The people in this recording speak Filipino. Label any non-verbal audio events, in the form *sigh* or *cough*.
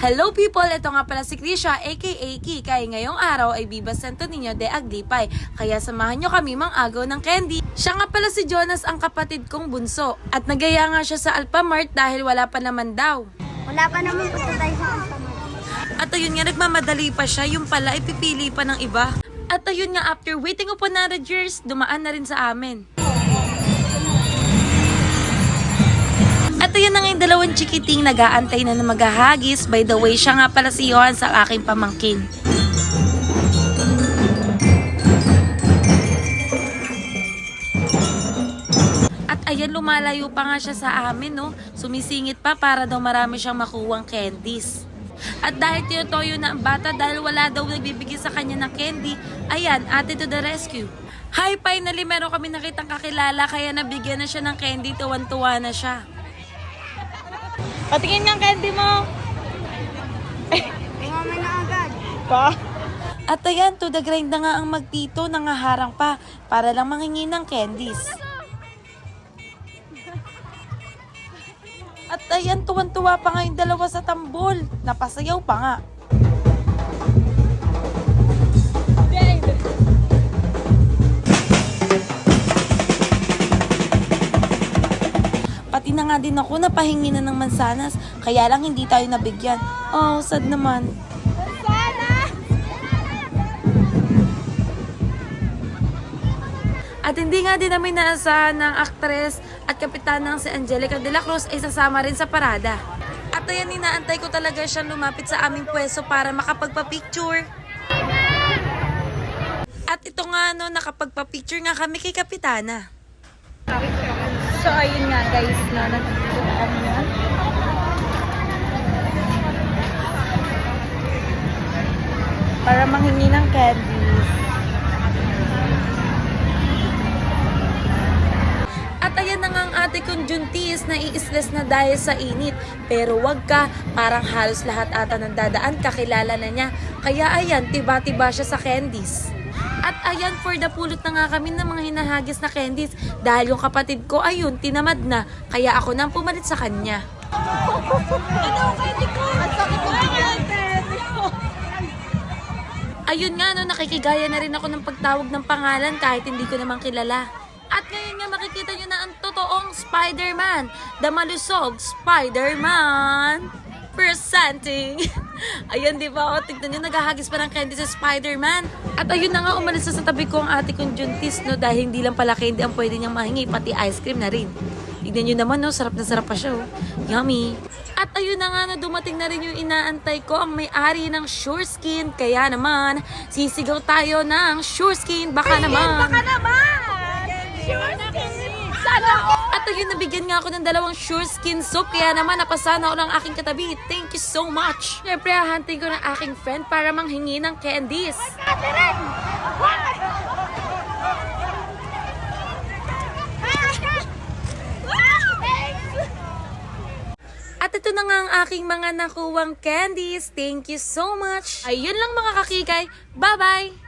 Hello people! Ito nga pala si Krisha aka Ki. Kaya ngayong araw ay bibasento ninyo de Aglipay. Kaya samahan nyo kami mang agaw ng candy. Siya nga pala si Jonas ang kapatid kong bunso. At nagaya nga siya sa Alphamart dahil wala pa naman daw. Wala pa naman punta tayo sa Alphamart. At ayun nga, nagmamadali pa siya. Yung pala, ipipili pa ng iba. At ayun nga, after waiting upon 100 years, dumaan na rin sa amin. At ayun na nga yung dalawang chikiting nag-aantay na na maghahagis. By the way, siya nga pala si Johan sa aking pamangkin. At ayan, lumalayo pa nga siya sa amin, no? Sumisingit pa para daw marami siyang makuwang candies. At dahil tinutoyo na ang bata dahil wala daw nagbibigay sa kanya ng candy, ayan, ate to the rescue. Hi, finally meron kami nakitang kakilala kaya nabigyan na siya ng candy, tuwan-tuwa na siya. Patingin ng candy mo! *laughs* Umama na agad. Pa? At ayan, to the grind na nga ang magtito, nangaharang pa para lang mangingi ng candies. At ayan, tuwan-tuwa pa nga yung dalawa sa tambol. Napasayaw pa nga. Nga din ako napahingi na ng mansanas, kaya lang hindi tayo nabigyan. Oh, sad naman. At hindi nga din namin naasahan ng aktres at kapitan ng si Angelica de la Cruz ay sasama rin sa parada. At ayan, inaantay ko talaga siyang lumapit sa aming pwesto para makapagpa-picture. At ito nga no, nakapagpa-picture nga kami kay Kapitana. So, ayun nga guys, na nandito na kami na. Para manghingi ng candies. At ayan na nga ang ate kong Juntis na iisles na dahil sa init. Pero wag ka, parang halos lahat ata ng dadaan kakilala na niya. Kaya ayan, tiba-tiba siya sa candies. At ayan, for the pulot na nga kami ng mga hinahagis na candies dahil yung kapatid ko ayun, tinamad na. Kaya ako nang pumalit sa kanya. Ano ang candy ko? Ayun nga, no, nakikigaya na rin ako ng pagtawag ng pangalan kahit hindi ko naman kilala. At ngayon nga makikita nyo na ang totoong Spider-Man, the malusog Spider-Man. Presenting. *laughs* Ayun, di ba? O, tignan nyo, naghahagis pa ng candy sa Spider-Man. At ayun na nga, umalis na sa tabi ko ang ate kong Juntis, no? Dahil hindi lang pala candy ang pwede niyang mahingi, pati ice cream na rin. Tignan nyo naman, no? Sarap na sarap pa siya, oh. Yummy. At ayun na nga na dumating na rin yung inaantay ko ang may-ari ng Sure Skin. Kaya naman, sisigaw tayo ng Sure Skin. Baka naman. Baka naman! Sure all! At ayun, nabigyan nga ako ng dalawang Sure Skin soap. Kaya naman, napasana ako ng aking katabi. Thank you so much. Siyempre, hahantin ko ng aking friend para manghingi ng candies. Catherine! Thanks! At ito na nga ang aking mga nakuwang candies. Thank you so much. Ayun lang mga kakikay. Bye-bye!